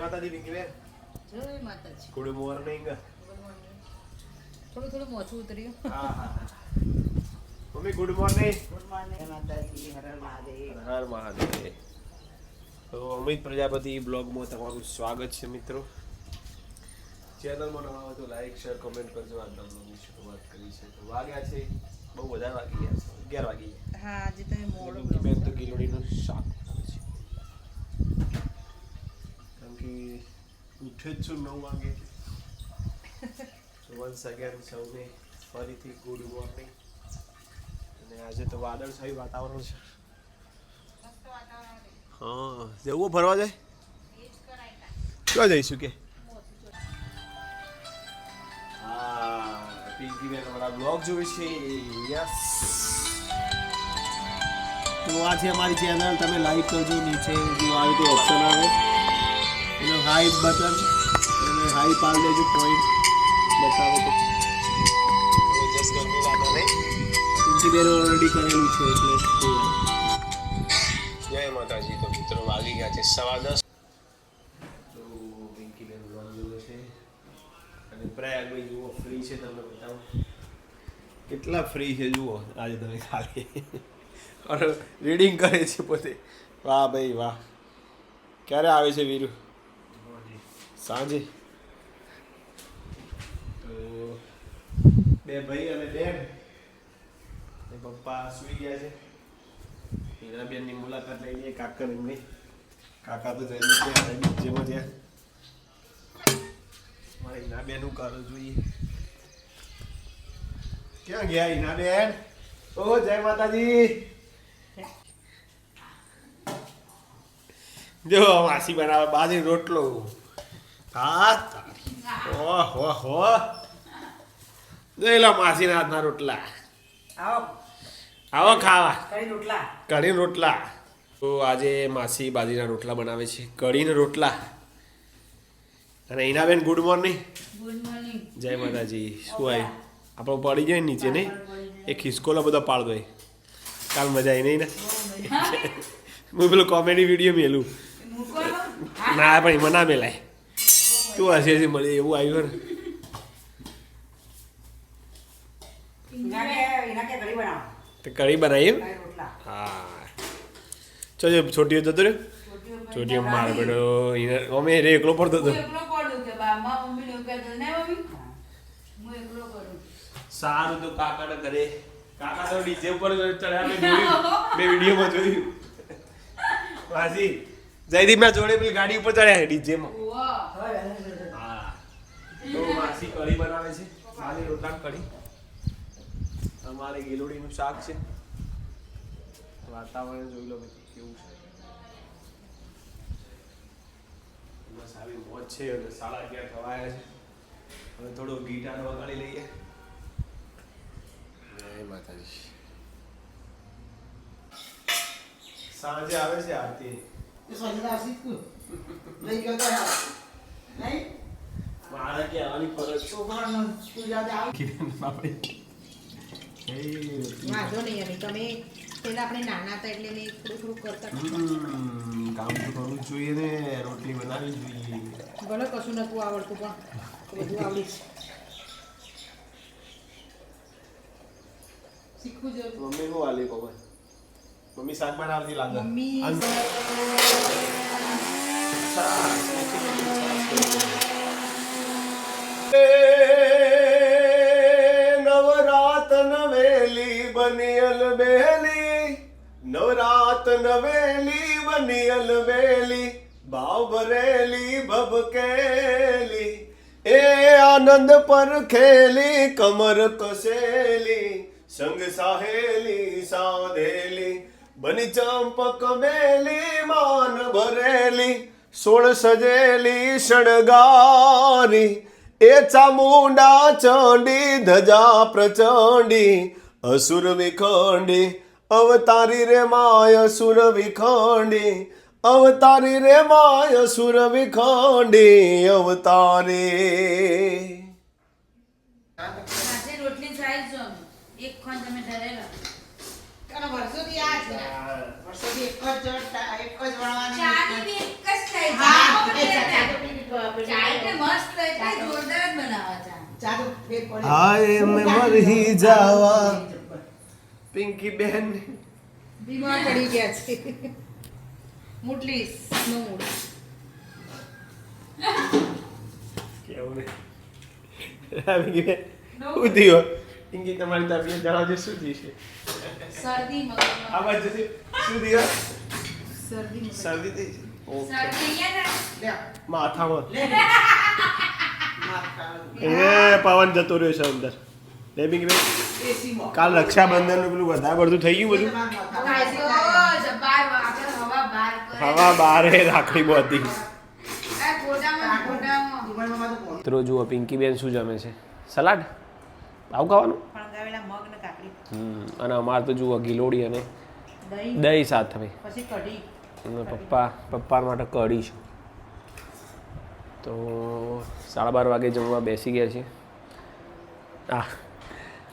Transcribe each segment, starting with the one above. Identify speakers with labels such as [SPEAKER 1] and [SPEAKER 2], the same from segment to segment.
[SPEAKER 1] માતાજી પિંકીબેન
[SPEAKER 2] જય માતાજી.
[SPEAKER 1] ગુડ મોર્નિંગ
[SPEAKER 2] થોડું થોડું મોછું ઉતર્યું.
[SPEAKER 1] હા હા mummy good morning
[SPEAKER 3] good morning માતાજી. હર હર મહાદેવ.
[SPEAKER 1] હર મહાદેવ. તો અમિત પ્રજાપતિ બ્લોગમાં તમારું સ્વાગત છે મિત્રો. ચેનલમાં નવા હોય તો લાઈક શેર કોમેન્ટ કરજો. આજના બ્લોગની શરૂઆત કરી છે. તો વાગ્યા છે. બહુ વધારે વાગી ગયા છે. અગિયાર વાગી ગયા.
[SPEAKER 2] હા આજે તમે મોડું
[SPEAKER 1] બેન તો ગિલોડીનું શાક બનાવે છે કારણ કે છું. નવ વાગે વન્સ અગેન સૌને ફરીથી ગુડ મોર્નિંગ અને આજે તો વાદળછાયું વાતાવરણ છે. હા જવું ફરવા જાય? ક્યાં જઈશું કે? હા પિંકી બેન અમારા બ્લોગ જોવે છે. યસ તો આ છે અમારી ચેનલ તમે લાઈક કરજો નીચે જો આવી તો ઓપ્શન આવે. એનો હાઈ બટન અને હાઈ પાડી દેજો પોઈન્ટ બતાવો તો લાગે બેન ઓલરેડી કરેલું છે એટલે જય માતાજી. તો મિત્રો વાગી ગયા છે સવા દસ. તો પિંકી બેન છે. અને પ્રયાગભાઈ જુઓ ફ્રી છે તમને બતાવો. કેટલા ફ્રી છે જુઓ આજે તમે ખાલી. અને રીડિંગ કરે છે પોતે. વાહ ભાઈ વાહ. ક્યારે આવે છે વીરુ? સાંજે. તો બે ભાઈ અને બેન. ને પપ્પા સુઈ ગયા છે. હીરા બેનની મુલાકાત લઈ લઈએ કાકા એમની. કાકા તો જઈ ગયા, જેમાં ત્યાં. મારે હિના બેનું ઘર જોઈએ. ક્યાં ગયા હિના બેન? ઓ, જય માતાજી. જો માસી બનાવે બાજરી રોટલો. હા તારી. ઓહ ઓહ ઓહ. જોઈ લો માસીના હાથના રોટલા.
[SPEAKER 3] આવો.
[SPEAKER 1] આવો ખાવા.
[SPEAKER 3] કઈ રોટલા.
[SPEAKER 1] કઢી રોટલા. તો આજે માસી બાજરીના રોટલા બનાવે છે. કઢીના રોટલા. અને બેન ગુડ મોર્નિંગ.
[SPEAKER 2] Good morning.
[SPEAKER 1] જય માતાજી. શું આવી આપણો પડી જાય ને નીચે નહીં? એ ખિસકોલો બધો પાડ દો કાલ મજા આવી નહીં ને? હું પેલું કોમેડી વીડિયો મેલું. ના પણ એમાં ના મેલાય. તું હસી હસી મળી એવું આવ્યું ને તો કઢી બનાવી હા ચો છોટીઓ જતો રહ્યો છોટીઓ મારો બેટો અમે રે એકલો પડતો હતો
[SPEAKER 2] હું એકલો પડું કે બા મા મમ્મી ને કહેતો ને મમ્મી હું એકલો કરું
[SPEAKER 1] સારું તો કાકાને ઘરે કાકા તો ડીજે ઉપર ચડ્યા મેં જોયું મેં વિડીયોમાં જોયું વાસી જયદીપ ના જોડે પેલી ગાડી ઉપર ચડ્યા ડીજે માં
[SPEAKER 2] ઓવા
[SPEAKER 3] હવે
[SPEAKER 1] હા. તો માસી કઢી બનાવે છે. મારી રોટલા કઢી. અમારે ગેલોડીનું શાક છે. વાતાવરણ જોઈ લો પછી કેવું છે. બસ આવી મોજ છે અને સાડા અગિયાર થવા છે. હવે થોડો ગીટાર વગાડી લઈએ. જય માતાજી. સાંજે આવે છે આરતી.
[SPEAKER 3] શીખું લઈ ગયો
[SPEAKER 1] મારે કે આવવાની ફરજ
[SPEAKER 3] છોકરાનો સ્કૂલ જાતે આવે
[SPEAKER 1] કિરણ બાપડે
[SPEAKER 2] વાંધો નહીં અમે તમે પેલા આપણે નાના હતા એટલે મેં થોડું થોડું કરતા
[SPEAKER 1] કામ તો કરવું જોઈએ ને રોટલી બનાવવી જોઈએ.
[SPEAKER 2] ભલે કશું નતું આવડતું પણ બધું આવડી શીખવું જરૂર.
[SPEAKER 1] મમ્મી નું વાલી પવન મમ્મી શાક બનાવતી લાગે.
[SPEAKER 2] મમ્મી
[SPEAKER 1] અન- નવરાત નવેલી બનિયલ બેલી. નવરાત નવેલી બનિયલ બેલી. ભાવ ભરેલી ભભકેલી. એ આનંદ પર ખેલી કમર કસેલી સંગ સાહેલી સાધેલી. બની ચંપક મેલી, માન ભરેલી. સોળ સજેલી શણગારી, એ ચામુંડા ચંડી, ધજા પ્રચંડી, અસુર વિખંડી, અવતારી રે માય અસુર વિખંડી, અવતારી રે માય અસુર વિખંડી, અવતારી
[SPEAKER 2] આજે રોટલી સાઈઝ જો એક ખોન તમે ધરેલા
[SPEAKER 3] અને વર્ષોથી આ છે. વર્ષોથી એક જ એક જ
[SPEAKER 2] ચાની
[SPEAKER 3] વણવાની
[SPEAKER 2] બી એક જ થાય
[SPEAKER 3] હા,
[SPEAKER 2] છે
[SPEAKER 3] એક
[SPEAKER 4] મસ્ત એટલે જોરદાર જ બનાવે છે
[SPEAKER 3] ચા તો ફેર પડે.
[SPEAKER 1] હાય મેં મરી જાવા. પિંકી બેન.
[SPEAKER 2] બીમાર પડી ગયા છે. મુટલી નો મૂડ.
[SPEAKER 1] કેવું નહીં? આવી શું થયું પિંકી તમારી તબિયત જણાવજો શું થયું છે?
[SPEAKER 4] શરદી
[SPEAKER 1] આ
[SPEAKER 4] મગજમાં
[SPEAKER 1] બાજુથી શું થયું
[SPEAKER 2] શરદી.
[SPEAKER 1] શરદી થઈ છે. માથામાં. એ પવન જતો રહ્યો છે અંદર. લે પિંકી કાલ રક્ષાબંધન પેલું વધારે બધું થઈ ગયું બધું.
[SPEAKER 4] હવા
[SPEAKER 1] બારે રાખડી બધી
[SPEAKER 4] આ ગોડામાં ગોડામાં.
[SPEAKER 3] જીવનમાં તો કોણ?
[SPEAKER 1] મિત્રો જુઓ પિંકી બેન શું જમે છે? સલાડ? આવું ખાવાનું? અને અમારે તો જુઓ ગિલોડી અને
[SPEAKER 2] દહીં.
[SPEAKER 1] સાથે
[SPEAKER 2] પછી
[SPEAKER 1] અને પપ્પા પપ્પા માટે કઢી છે. તો સાડા બાર વાગે જમવા બેસી ગયા છે આ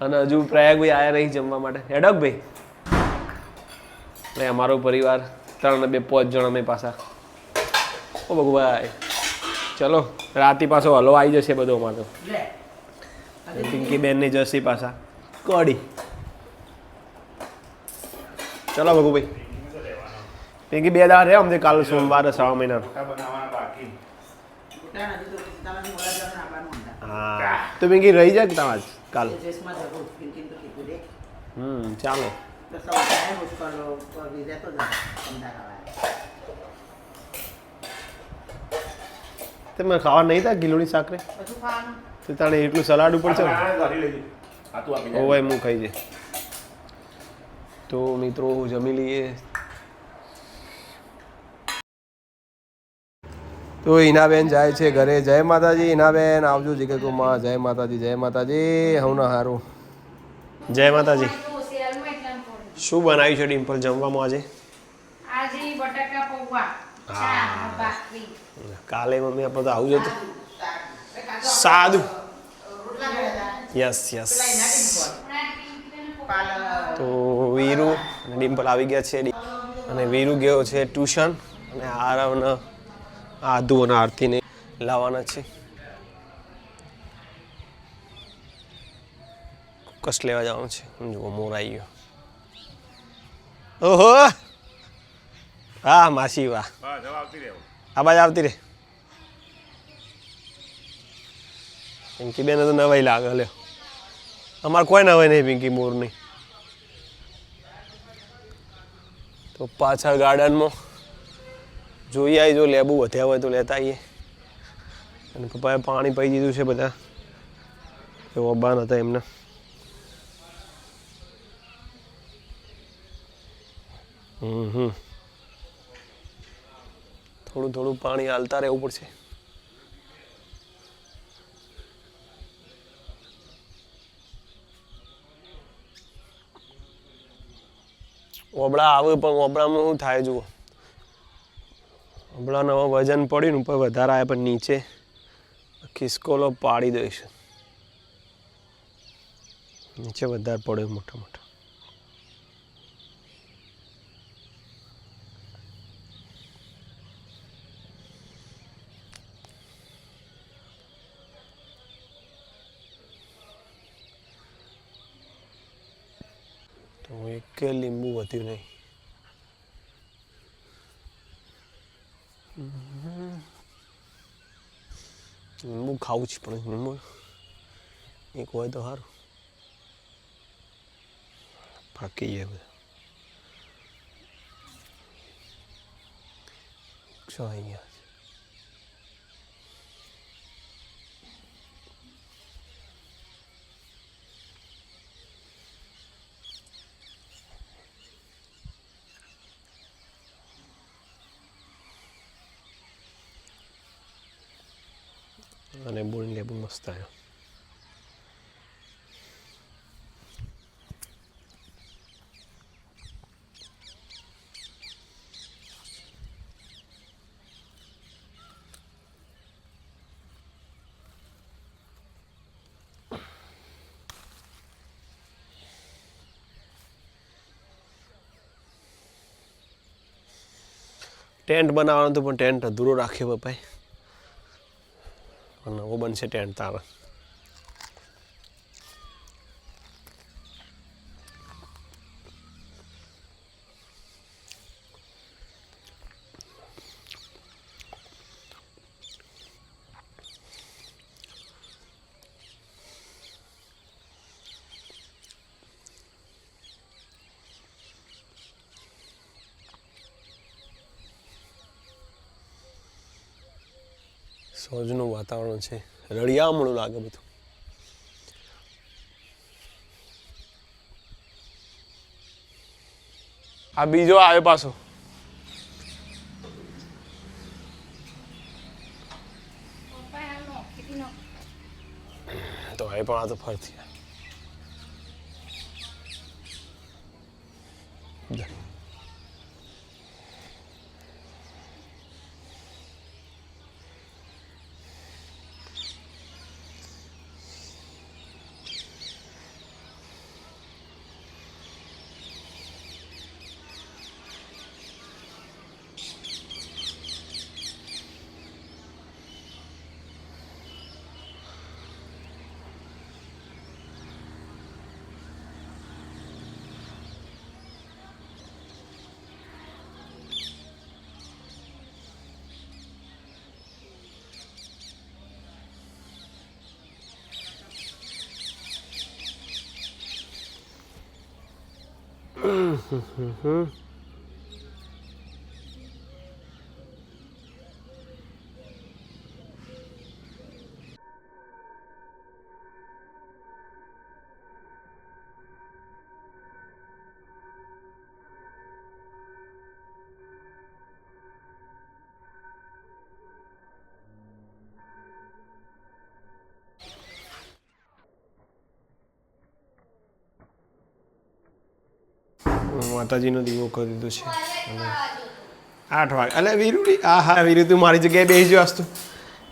[SPEAKER 1] અને હજુ પ્રયાગ ભાઈ આવ્યા નહીં જમવા માટે. હેડક ભાઈ. એટલે અમારો પરિવાર ત્રણ ને બે પાંચ જણ અમે પાછા. ઓ ભગવાઈ ચલો રાતે પાછો હલો આવી જશે બધો અમારે તો
[SPEAKER 3] લે.
[SPEAKER 1] પિંકી બેનની જર્સી પાછા. કડી. ચલો ભગુભાઈ. પિંકી બે દાડા રહ્યા અમને કાલ સોમવારે શ્રાવણ મહિના.
[SPEAKER 3] હતા.
[SPEAKER 1] હા. તો પિંકી રહી જાય તમારે કાલ. હમ ચાલો. તમે ખાવા નહીં થાય કિલોની સાકરે તો તાણે એટલું સલાડ ઉપર છે ને? ઓવાય હું ખાઈ જાય તો મિત્રો જમી લઈએ. તો હિનાબેન જાય છે ઘરે. જય માતાજી હિનાબેન આવજો જીગરમાં જય માતાજી જય માતાજી. હવના હારું. જય માતાજી. શું બનાવ્યું છે ડિમ્પલ જમવામાં આજે?
[SPEAKER 4] આજે બટાકા પૌવા
[SPEAKER 1] હા. કાલે મમ્મી આપણે તો આવું જ હતું. સાદું.
[SPEAKER 3] Yes yes.
[SPEAKER 1] તો વીરુ અને ડિમ્પલ આવી ગયા છે. અને વીરુ ગયો છે ટ્યુશન. અને આરવને આદુ અને આરતીને લાવવાના છે. કસ લેવા જવાનું છે. જુઓ મોર આવી ગયો. ઓહો! હા માસી વાહ. આ બાજુ આવતી રે પિંકી બેન તો નવાઈ લાગે લ્યો. અમારે કોઈ હવે નહીં પિંકી મોરની. તો પાછળ ગાર્ડનમાં જોઈ આવી જો લેબુ વધ્યા હોય તો લેતા આવીએ. અને પપ્પાએ પાણી પી દીધું છે બધા. એવો ઓબાન હતા એમને. હમ. થોડું થોડું પાણી હાલતા રહેવું પડશે. ઓબળા આવે પણ ઓબળામાં શું થાય જુઓ. ઓબળાનો હવે વજન પડ્યું ને ઉપર વધારે આવે પણ નીચે ખિસકોલો પાડી દઈશ. નીચે વધારે પડ્યો મોટા મોટા તો એક વધ્યું નહીં. લીંબુ ખાવું છે પણ લીંબુ એક હોય તો સારું. પાકી જાય બધા. શું અહીંયા? અને બોલ લેબુ મસ્ત આવ્યો ટેન્ટ બનાવવાનું હતું પણ ટેન્ટ અધૂરો રાખ્યો પપ્પાએ નવો બનશે ટેન્ટ તારે સોજનું વાતાવરણ છે. રળિયામણું લાગે બધું. આ બીજો આવે પાછો. તો એ પણ આ તો ફરતી. 嗯哼哼哼。માતાજીનો દીવો કરી દીધો છે. આઠ વાગે. અલે વીરુડી આ હા વીરુ તું મારી જગ્યાએ બેસી જો આસ્તુ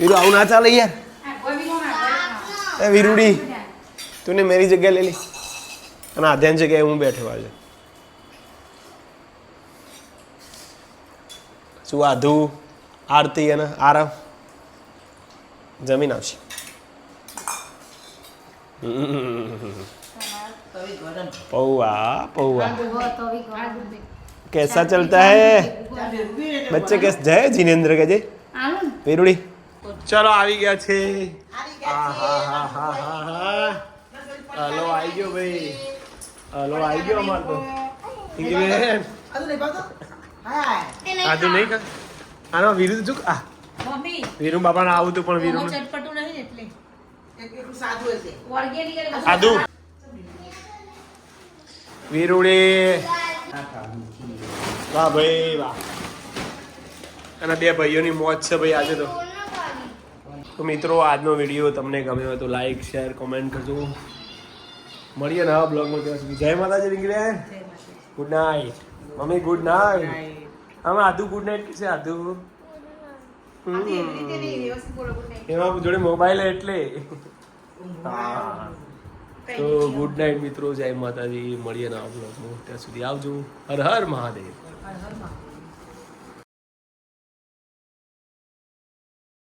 [SPEAKER 1] વીરુ આવું ના ચાલે યાર.
[SPEAKER 4] નો ના
[SPEAKER 1] એ વીરુડી તું મેરી જગ્યા લઈ લી. અને આધ્યાન જગ્યાએ હું બેઠો આજે શું આધુ આરતી અને આરામ? જમીન આવશે. હમ.
[SPEAKER 3] તવી ગરમ
[SPEAKER 1] પૌવા પૌવા
[SPEAKER 4] તો બી ગવા
[SPEAKER 1] कैसा चलता है
[SPEAKER 3] ત્યાં ભેગું ને
[SPEAKER 1] बच्चे कैसे जय जिनेन्द्र के जय
[SPEAKER 4] આલું ને
[SPEAKER 1] વીરુડી ચલો આવી ગયા છે
[SPEAKER 3] આવી ગયા
[SPEAKER 1] હા હા હા હા હા હા હલો આવી ગયો ભાઈ હલો આવી ગયો અમાર તો પિંકીબેન
[SPEAKER 3] આદુ નહીં ભાવતો હાય
[SPEAKER 1] આદુ નહીં ખા આનો વીરુ ચૂક આ
[SPEAKER 2] મમ્મી
[SPEAKER 1] વીરુ બાપાને આવું તું પણ વીરુ
[SPEAKER 2] ચટપટું નહીં એટલે
[SPEAKER 3] એક એક સાદું હશે
[SPEAKER 4] ઓર્ગેનિક એટલે
[SPEAKER 1] આદુ વીરુડી. વાહ ભાઈ વાહ. અને બે ભાઈઓની મોજ છે ભાઈ આજે તો. તો મિત્રો આજનો વીડિયો તમને ગમ્યો હોય તો લાઈક શેર કોમેન્ટ કરજો. મળીએ નવા બ્લોગમાં ત્યાં સુધી જય માતાજી નીકળ્યા good night mummy good night આમાં આધુ ગુડ નાઇટ કે છે
[SPEAKER 2] night.
[SPEAKER 1] એમાં જોડે મોબાઈલ એટલે. હા. તો ગુડ નાઇટ મિત્રો, જય માતાજી. મળીએ ના બ્લોગમાં ત્યાં સુધી આવજો. હર હર મહાદેવ.
[SPEAKER 2] હર હર મહાદેવ.